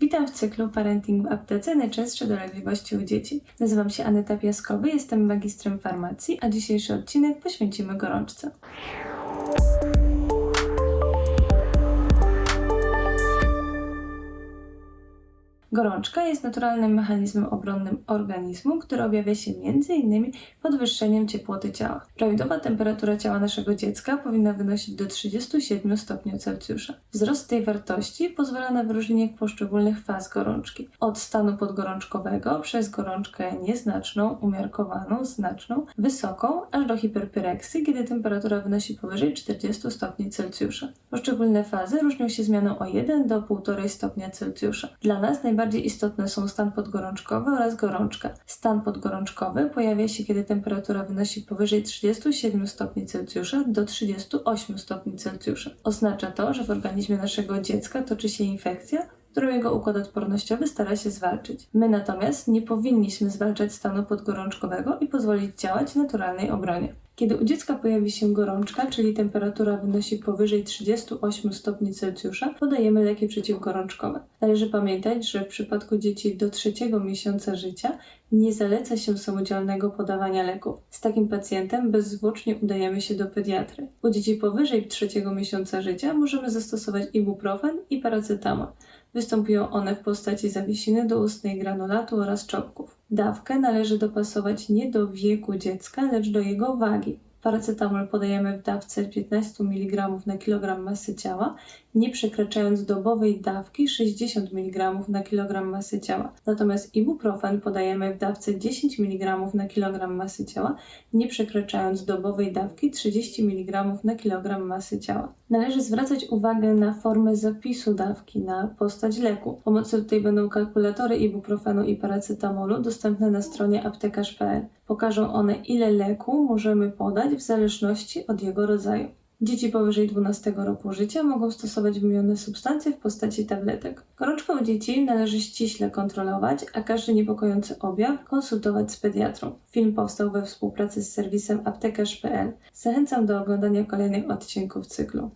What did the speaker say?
Witam w cyklu Parenting w aptece najczęstsze dolegliwości u dzieci. Nazywam się Aneta Piaskowy, jestem magistrem farmacji, a dzisiejszy odcinek poświęcimy gorączce. Gorączka jest naturalnym mechanizmem obronnym organizmu, który objawia się m.in. podwyższeniem ciepłoty ciała. Prawidłowa temperatura ciała naszego dziecka powinna wynosić do 37 stopni Celsjusza. Wzrost tej wartości pozwala na wyróżnienie poszczególnych faz gorączki. Od stanu podgorączkowego przez gorączkę nieznaczną, umiarkowaną, znaczną, wysoką, aż do hiperpyreksji, kiedy temperatura wynosi powyżej 40 stopni Celsjusza. Poszczególne fazy różnią się zmianą o 1 do 1,5 stopnia Celsjusza. Dla nas najbardziej istotne są stan podgorączkowy oraz gorączka. Stan podgorączkowy pojawia się, kiedy temperatura wynosi powyżej 37 stopni Celsjusza do 38 stopni Celsjusza. Oznacza to, że w organizmie naszego dziecka toczy się infekcja, którą jego układ odpornościowy stara się zwalczyć. My natomiast nie powinniśmy zwalczać stanu podgorączkowego i pozwolić działać naturalnej obronie. Kiedy u dziecka pojawi się gorączka, czyli temperatura wynosi powyżej 38 stopni Celsjusza, podajemy leki przeciwgorączkowe. Należy pamiętać, że w przypadku dzieci do trzeciego miesiąca życia nie zaleca się samodzielnego podawania leków. Z takim pacjentem bezzwłocznie udajemy się do pediatry. U dzieci powyżej trzeciego miesiąca życia możemy zastosować ibuprofen i paracetamol. Występują one w postaci zawiesiny doustnej, granulatu oraz czopków. Dawkę należy dopasować nie do wieku dziecka, lecz do jego wagi. Paracetamol podajemy w dawce 15 mg na kilogram masy ciała, nie przekraczając dobowej dawki 60 mg na kilogram masy ciała. Natomiast ibuprofen podajemy w dawce 10 mg na kilogram masy ciała, nie przekraczając dobowej dawki 30 mg na kilogram masy ciała. Należy zwracać uwagę na formę zapisu dawki, na postać leku. Pomocne tutaj będą kalkulatory ibuprofenu i paracetamolu dostępne na stronie aptekarz.pl. Pokażą one, ile leku możemy podać w zależności od jego rodzaju. Dzieci powyżej 12 roku życia mogą stosować wymienione substancje w postaci tabletek. Gorączkę u dzieci należy ściśle kontrolować, a każdy niepokojący objaw konsultować z pediatrą. Film powstał we współpracy z serwisem aptekarz.pl. Zachęcam do oglądania kolejnych odcinków cyklu.